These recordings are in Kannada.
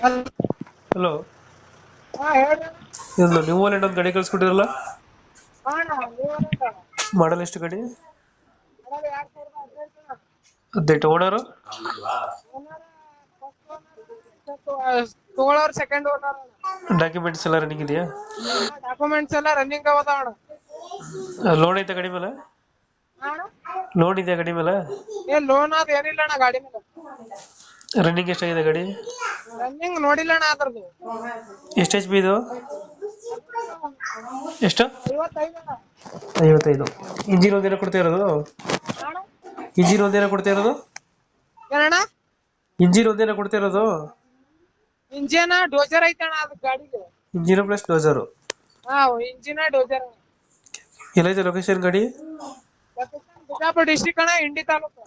ಹಲೋ ಹಾ ನೀವು ನ್ಯೂ ವಾಲೆಟ್ ಒಂದು ಗಾಡಿ ಕಳ್ಸ್ಕೊಟ್ಟಿರಲ್ಲ? ಮಾಡಲ್ ಎಷ್ಟು ಗಾಡಿ? ಅದೇ ಹದಿನೆಂಟು. ಓನರು ತಗೊಳೋರ್ ಸೆಕೆಂಡ್ ಓನರ್ ಡಾಕ್ಯುಮೆಂಟ್ಸ್ ಎಲ್ಲ ರನ್ನಿಂಗ್ ಇದೆಯಾ? ಡಾಕ್ಯುಮೆಂಟ್ಸ್ ಎಲ್ಲ ರನ್ನಿಂಗ್ ಅವದ ಅಣ್ಣ ಲೋನ್ ಐತೆ ಗಾಡಿ ಮೇಲೆ? ಲೋನ್ ಇದೆಯಾ ಗಾಡಿ ಮೇಲೆ? ಏ ಲೋನ್ ಅದ ಏನಿಲ್ಲ ಅಣ್ಣ ಗಾಡಿ ಮೇಲೆ. ರನ್ನಿಂಗ್ ಎಷ್ಟಾಗಿದೆ ಗಾಡಿ? ರನ್ನಿಂಗ್ ನೋಡಿಲ್ಲ ಅಣ್ಣ ಅದ್ರದ್ದು. ಎಷ್ಟು ಎಚ್ ಪಿ ಇದು? ಎಷ್ಟು? ಐವತ್ತೈದು. ಅಣ್ಣ ಐವತ್ತೈದು ಇಂಜಿನ್ ಒಂದಿರ ಕೊಡ್ತಾ ಇರೋದು? ಇಂಜಿನ್ ಒಂದೇನ ಕೊಡ್ತಾ ಇರೋದು? ಏನಣ್ಣ? ಇಂಜಿನ್ ಒಂದೇನ ಕೊಡ್ತಾ ಇರೋದು? ಇಂಜಿನ ಡೋಜರ್ ಐತೆ ಅಣ್ಣ ಅದು ಗಾಡಿಗೆ ಇಂಜಿನ್ ಪ್ಲಸ್ ಡೋಸರು ಹಾ ಇಂಜಿನ್ ಡೋಜರ್. ಎಲ್ಲೈತೆ ಲೊಕೇಶನ್ ಗಾಡಿ? ಬಿಜಾಪುರ ಡಿಸ್ಟಿಕ್ ಅಣ್ಣ ಇಂಡಿ ತಾಲೂಕು.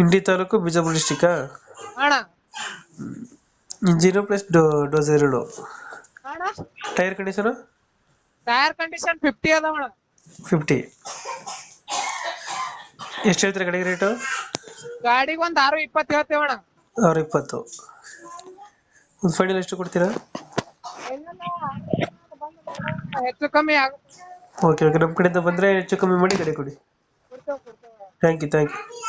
ಇಂಡಿ ತಾಲೂಕು ಬಿಜಾಪುರ ಡಿಸ್ಟಿಕ್ಕಾ ಅಣ್ಣ. ಇಂಜಿನ್ ಪ್ಲಸ್ ಡೋಸರ್ ಎರಡು ಅಣ್ಣ. Tyre condition? Tyre condition fifty ಅದಾವ ಅಣ್ಣ ಫಿಫ್ಟಿ. ಎಷ್ಟು ಹೇಳ್ತೀರಾ ಗಾಡಿ ರೇಟು? ಗಾಡಿಗೆ ಒಂದು ಆರು ಇಪ್ಪತ್ತು ಹೇಳ್ತೇವಣ್ಣ. ಆರು ಇಪ್ಪತ್ತು. ಒಂದು ಫೈನಲ್ ಎಷ್ಟು ಕೊಡ್ತೀರಾ? ಹೆಚ್ಚು ಕಮ್ಮಿ ಆಗುತ್ತೆ. Okay okay. ನಮ್ಮ ಕಡೆಯಿಂದ ಬಂದರೆ ಹೆಚ್ಚು ಕಮ್ಮಿ ಮಾಡಿ ಗಾಡಿ ಕೊಡಿ. ಕೊಡ್ತೇವೆ ಕೊಡ್ತೇವೆ. Thank you thank you